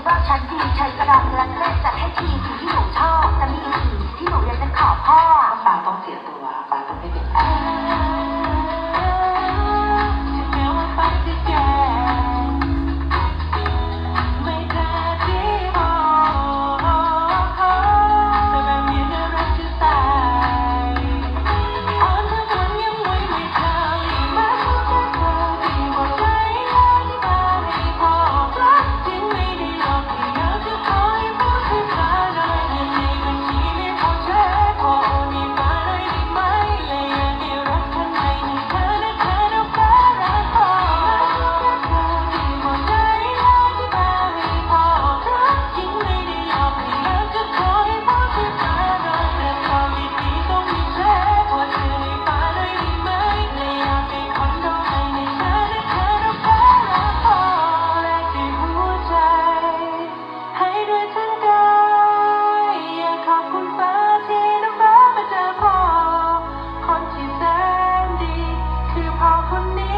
คิดว่ฉันดีฉันกำลังรันเล่นจัดให้ทีสิ่งที่หนูชอบจะมีสิ่งที่หนูอยากจะขอพ่อปาต้องเสียตัวปาต้องไม่เป็น on.